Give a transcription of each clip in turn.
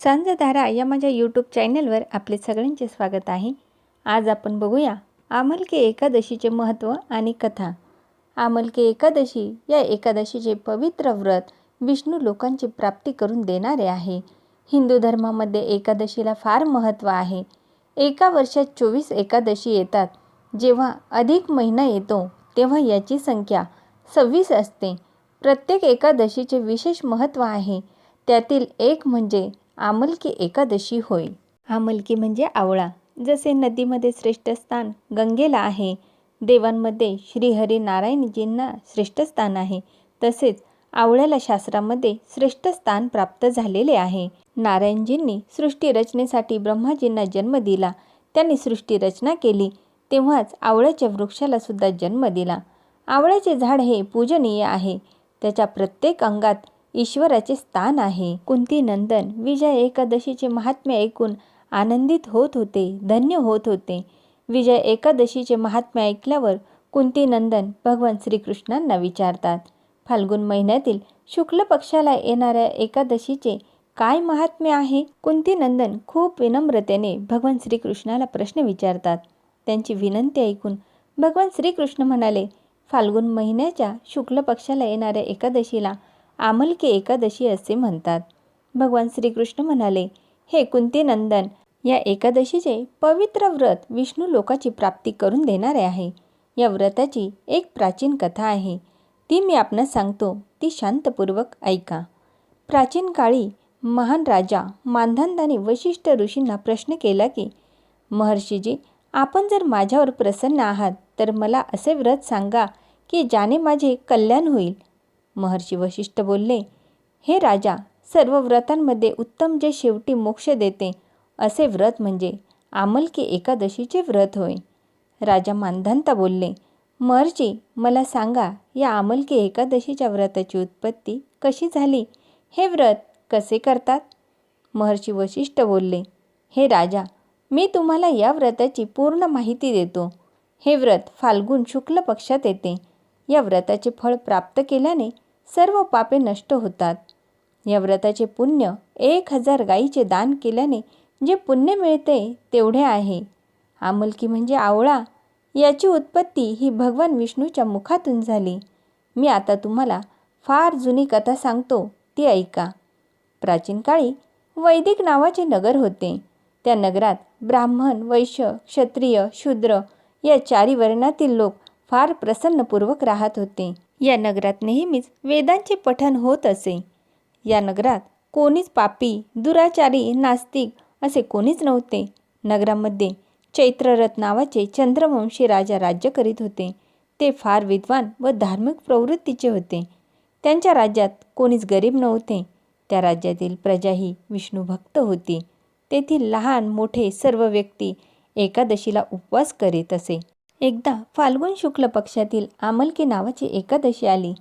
सांजधारा या माझ्या यूट्यूब चॅनलवर आपले सगळ्यांचे स्वागत आहे. आज आपण बघूया आमलके एकादशीचे महत्त्व आणि कथा. आमलके एकादशी या एकादशीचे पवित्र व्रत विष्णू लोकांची प्राप्ती करून देणारे आहे. हिंदू धर्मामध्ये एकादशीला फार महत्त्व आहे. एका वर्षात चोवीस एकादशी येतात. जेव्हा अधिक महिना येतो तेव्हा याची संख्या सव्वीस असते. प्रत्येक एकादशीचे विशेष महत्त्व आहे. त्यातील एक म्हणजे आमलकी एकादशी होय. आमलकी म्हणजे आवळा. जसे नदीमध्ये श्रेष्ठ स्थान गंगेला आहे देवांमध्ये श्रीहरी नारायणजींना श्रेष्ठ स्थान आहे तसेच आवळ्याला शास्त्रामध्ये श्रेष्ठ स्थान प्राप्त झालेले आहे. नारायणजींनी सृष्टी रचनेसाठी ब्रह्माजींना जन्म दिला. त्यांनी सृष्टी रचना केली तेव्हाच आवळ्याच्या वृक्षाला सुद्धा जन्म दिला. आवळ्याचे झाड हे पूजनीय आहे. त्याच्या प्रत्येक अंगात ईश्वराचे स्थान आहे. कुंती नंदन विजय एकादशीचे महात्म्य ऐकून आनंदित होत होते धन्य होत होते. विजय एकादशीचे महात्म्य ऐकल्यावर कुंती नंदन भगवान श्रीकृष्णांना विचारतात फाल्गुन महिन्यातील शुक्ल पक्षाला येणाऱ्या एकादशीचे काय महात्म्य आहे? कुंती नंदन खूप विनम्रतेने भगवान श्रीकृष्णाला प्रश्न विचारतात. त्यांची विनंती ऐकून भगवान श्रीकृष्ण म्हणाले फाल्गुन महिन्याच्या शुक्ल पक्षाला येणाऱ्या एकादशीला आमलके एकादशी असे म्हणतात. भगवान श्रीकृष्ण म्हणाले हे कुंतीनंदन या एकादशीचे पवित्र व्रत विष्णू लोकाची प्राप्ती करून देणारे आहे. या व्रताची एक प्राचीन कथा आहे. ती मी आपणास सांगतो ती शांतपूर्वक ऐका. प्राचीन काळी महान राजा मानधांदाने वशिष्ठ ऋषींना प्रश्न केला की महर्षीजी आपण जर माझ्यावर प्रसन्न आहात तर मला असे व्रत सांगा की ज्याने माझे कल्याण होईल. महर्षी वशिष्ठ बोलले हे राजा सर्व व्रतांमध्ये उत्तम जे शेवटी मोक्ष देते असे व्रत म्हणजे आमलकी एकादशीचे व्रत होय. राजा मानधंता बोलले महर्षी मला सांगा या आमलकी एकादशीच्या व्रताची उत्पत्ती कशी झाली? हे व्रत कसे करतात? महर्षी वशिष्ठ बोलले हे राजा मी तुम्हाला या व्रताची पूर्ण माहिती देतो. हे व्रत फाल्गुन शुक्ल पक्षात येते. या व्रताचे फळ प्राप्त केल्याने सर्व पापे नष्ट होतात. या व्रताचे पुण्य एक हजार गाईचे दान केल्याने जे पुण्य मिळते तेवढे आहे. आमलकी म्हणजे आवळा. याची उत्पत्ती ही भगवान विष्णूच्या मुखातून झाली. मी आता तुम्हाला फार जुनी कथा सांगतो ती ऐका. प्राचीन काळी वैदिक नावाचे नगर होते. त्या नगरात ब्राह्मण वैश्य क्षत्रिय शूद्र या चारी वर्णातील लोक फार प्रसन्नपूर्वक राहत होते. या नगरात नेहमीच वेदांचे पठण होत असे. या नगरात कोणीच पापी दुराचारी नास्तिक असे कोणीच नव्हते. नगरामध्ये चैत्ररथ नावाचे चंद्रवंशी राजा राज्य करीत होते. ते फार विद्वान व धार्मिक प्रवृत्तीचे होते. त्यांच्या राज्यात कोणीच गरीब नव्हते. त्या राज्यातील प्रजाही विष्णूभक्त होती. तेथील लहान मोठे सर्व व्यक्ती एकादशीला उपवास करीत असे. एकदा फाल्गुन शुक्ल पक्षातील आमलकी नावाची एकादशी आली.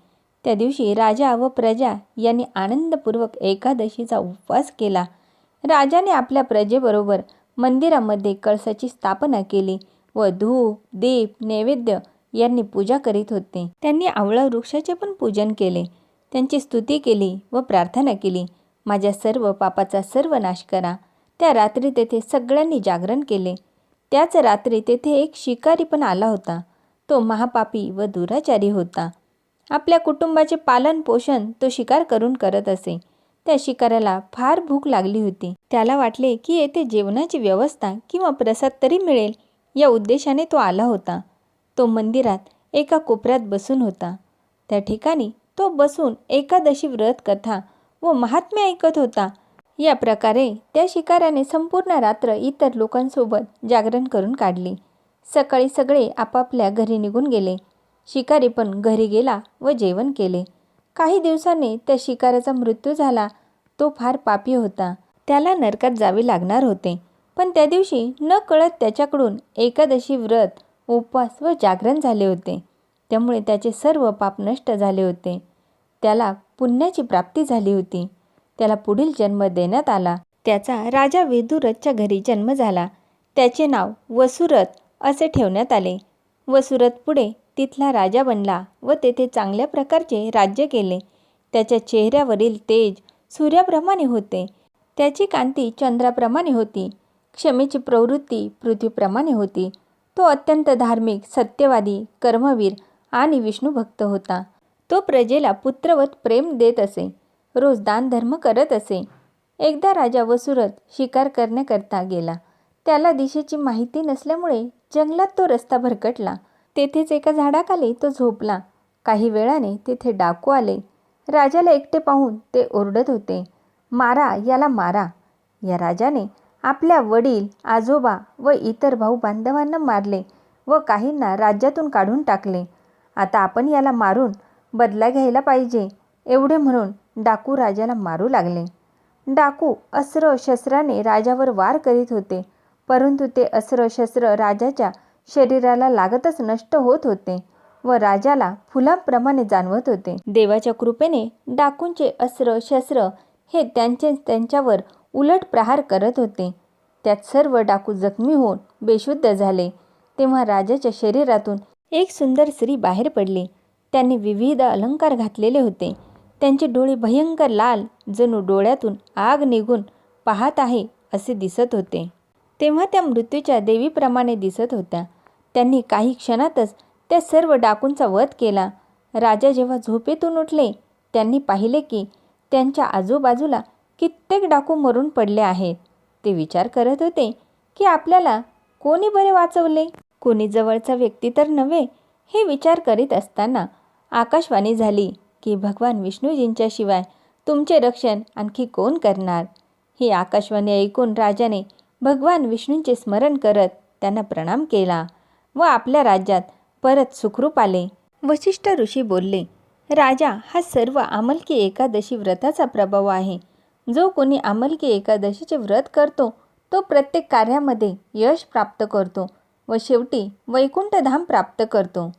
त्या दिवशी राजा व प्रजा यांनी आनंदपूर्वक एकादशीचा उपवास केला. राजाने आपल्या प्रजेबरोबर मंदिरामध्ये कळसाची स्थापना केली व धूप दीप नैवेद्य यांनी पूजा करीत होते. त्यांनी आवळा वृक्षाचे पण पूजन केले. त्यांची स्तुती केली व प्रार्थना केली माझ्या सर्व पापाचा सर्व नाश करा. त्या रात्री तेथे सगळ्यांनी जागरण केले. त्याच रात्री तेथे एक शिकारी पण आला होता. तो महापापी व दुराचारी होता. आपल्या कुटुंबाचे पालन पोषण तो शिकार करून करत असे. त्या शिकाऱ्याला फार भूक लागली होती. त्याला वाटले की येथे जेवणाची व्यवस्था किंवा प्रसाद तरी मिळेल या उद्देशाने तो आला होता. तो मंदिरात एका कोपऱ्यात बसून होता. त्या ठिकाणी तो बसून एकादशी व्रत कथा व महात्म्य ऐकत होता. या प्रकारे त्या शिकाऱ्याने संपूर्ण रात्र इतर लोकांसोबत जागरण करून काढली. सकाळी सगळे आपापल्या घरी निघून गेले. शिकारी पण घरी गेला व जेवण केले. काही दिवसांनी त्या शिकाऱ्याचा मृत्यू झाला. तो फार पापी होता. त्याला नरकात जावे लागणार होते. पण त्या दिवशी न कळत त्याच्याकडून एकादशी व्रत उपवास व जागरण झाले होते. त्यामुळे त्याचे सर्व पाप नष्ट झाले होते. त्याला पुण्याची प्राप्ती झाली होती. त्याला पुढील जन्म देण्यात आला. त्याचा राजा विदुरथच्या घरी जन्म झाला. त्याचे नाव वसुरथ असे ठेवण्यात आले. वसुरथ पुढे तिथला राजा बनला व तेथे चांगल्या प्रकारचे राज्य केले. त्याच्या चेहऱ्यावरील तेज सूर्याप्रमाणे होते. त्याची कांती चंद्राप्रमाणे होती. क्षमेची प्रवृत्ती पृथ्वीप्रमाणे होती. तो अत्यंत धार्मिक सत्यवादी कर्मवीर आणि विष्णुभक्त होता. तो प्रजेला पुत्रवत प्रेम देत असे. रोज दानधर्म करत असे. एकदा राजा वसुरथ शिकार करण्याकरता गेला. त्याला दिशेची माहिती नसल्यामुळे जंगलात तो रस्ता भरकटला. तेथेच एका झाडाखाली तो झोपला. काही वेळाने तेथे डाकू आले. राजाला एकटे पाहून ते ओरडत होते. मारा याला मारा. या राजाने आपल्या वडील आजोबा व इतर भाऊ बांधवांना मारले व काहींना राज्यातून काढून टाकले. आता आपण याला मारून बदला घ्यायला पाहिजे एवढे म्हणून डाकू राजाला मारू लागले. डाकू अस्त्र शस्त्राने राजावर वार करीत होते परंतु ते अस्त्र शस्त्र राजाच्या शरीराला लागतच नष्ट होत होते व राजाला फुलांप्रमाणे जाणवत होते. देवाच्या कृपेने डाकूंचे अस्त्र शस्त्र हे त्यांचे त्यांच्यावर उलट प्रहार करत होते. त्यात सर्व डाकू जखमी होऊन बेशुद्ध झाले. तेव्हा राजाच्या शरीरातून एक सुंदर स्त्री बाहेर पडली. त्यांनी विविध अलंकार घातलेले होते. त्यांचे डोळे भयंकर लाल जणू डोळ्यातून आग निघून पाहत आहे असे दिसत होते. तेव्हा त्या मृत्यूच्या देवीप्रमाणे दिसत होत्या. त्यांनी काही क्षणातच त्या सर्व डाकूंचा वध केला. राजा जेव्हा झोपेतून उठले त्यांनी पाहिले की त्यांच्या आजूबाजूला कित्येक डाकू मरून पडले आहेत. ते विचार करत होते की आपल्याला कोणी बरे वाचवले? कोणी जवळचा व्यक्ती तर नव्हे हे विचार करीत असताना आकाशवाणी झाली. की भगवान विष्णूजींच्या शिवाय तुमचे रक्षण आणखी कोण करणार? ही आकाशवाणी ऐकून राजाने भगवान विष्णूंचे स्मरण करत त्यांना प्रणाम केला व आपल्या राज्यात परत सुखरूप आले. वशिष्ठ ऋषी बोलले राजा हा सर्व आमलकी एकादशी व्रताचा प्रभाव आहे. जो कोणी आमलकी एकादशीचे व्रत करतो तो प्रत्येक कार्यामध्ये यश प्राप्त करतो व शेवटी वैकुंठधाम प्राप्त करतो.